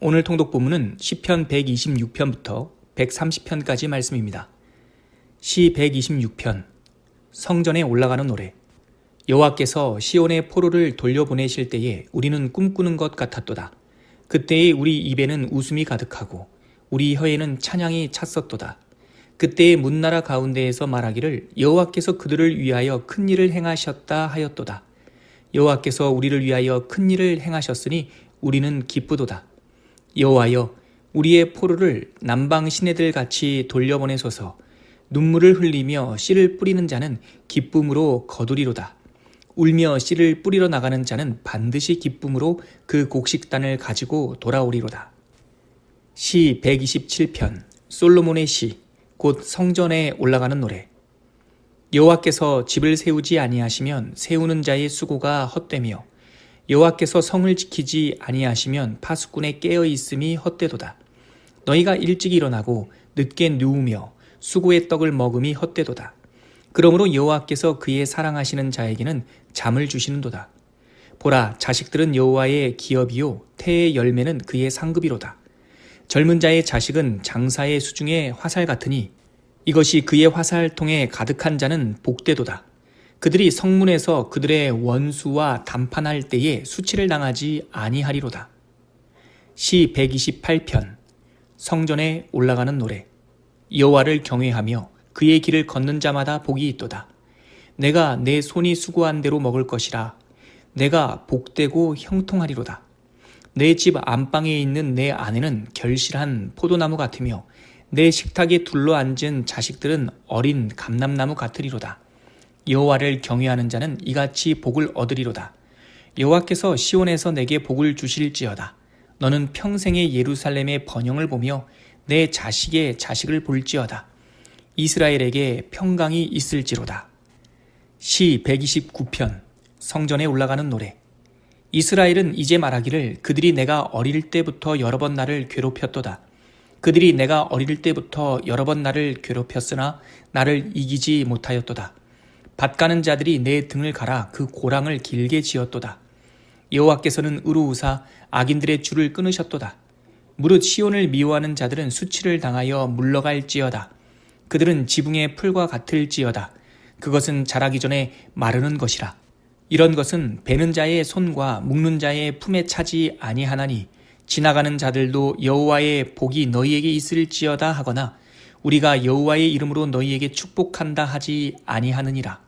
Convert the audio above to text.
오늘 통독 본문은 시편 126편부터 130편까지 말씀입니다. 시 126편 성전에 올라가는 노래 여호와께서 시온의 포로를 돌려보내실 때에 우리는 꿈꾸는 것 같았도다. 그때의 우리 입에는 웃음이 가득하고 우리 혀에는 찬양이 찼었도다. 그때의 문나라 가운데에서 말하기를 여호와께서 그들을 위하여 큰 일을 행하셨다 하였도다. 여호와께서 우리를 위하여 큰 일을 행하셨으니 우리는 기쁘도다. 여호와여 우리의 포로를 남방 시내들 같이 돌려보내소서 눈물을 흘리며 씨를 뿌리는 자는 기쁨으로 거두리로다. 울며 씨를 뿌리러 나가는 자는 반드시 기쁨으로 그 곡식단을 가지고 돌아오리로다. 시 127편 솔로몬의 시 곧 성전에 올라가는 노래 여호와께서 집을 세우지 아니하시면 세우는 자의 수고가 헛되며 여호와께서 성을 지키지 아니하시면 파수꾼의 깨어 있음이 헛되도다. 너희가 일찍 일어나고 늦게 누우며 수고의 떡을 먹음이 헛되도다. 그러므로 여호와께서 그의 사랑하시는 자에게는 잠을 주시는도다. 보라 자식들은 여호와의 기업이요 태의 열매는 그의 상급이로다. 젊은 자의 자식은 장사의 수중의 화살 같으니 이것이 그의 화살통에 가득한 자는 복되도다. 그들이 성문에서 그들의 원수와 담판할 때에 수치를 당하지 아니하리로다. 시 128편 성전에 올라가는 노래 여호와를 경외하며 그의 길을 걷는 자마다 복이 있도다. 내가 내 손이 수고한 대로 먹을 것이라 내가 복되고 형통하리로다. 내 집 안방에 있는 내 아내는 결실한 포도나무 같으며 내 식탁에 둘러앉은 자식들은 어린 감람나무 같으리로다. 여호와를 경외하는 자는 이같이 복을 얻으리로다. 여호와께서 시온에서 내게 복을 주실지어다. 너는 평생의 예루살렘의 번영을 보며 내 자식의 자식을 볼지어다. 이스라엘에게 평강이 있을지로다. 시 129편 성전에 올라가는 노래 이스라엘은 이제 말하기를 그들이 내가 어릴 때부터 여러 번 나를 괴롭혔도다. 그들이 내가 어릴 때부터 여러 번 나를 괴롭혔으나 나를 이기지 못하였도다. 밭 가는 자들이 내 등을 갈아 그 고랑을 길게 지었도다. 여호와께서는 의로우사 악인들의 줄을 끊으셨도다. 무릇 시온을 미워하는 자들은 수치를 당하여 물러갈지어다. 그들은 지붕의 풀과 같을지어다. 그것은 자라기 전에 마르는 것이라. 이런 것은 베는 자의 손과 묶는 자의 품에 차지 아니하나니 지나가는 자들도 여호와의 복이 너희에게 있을지어다 하거나 우리가 여호와의 이름으로 너희에게 축복한다 하지 아니하느니라.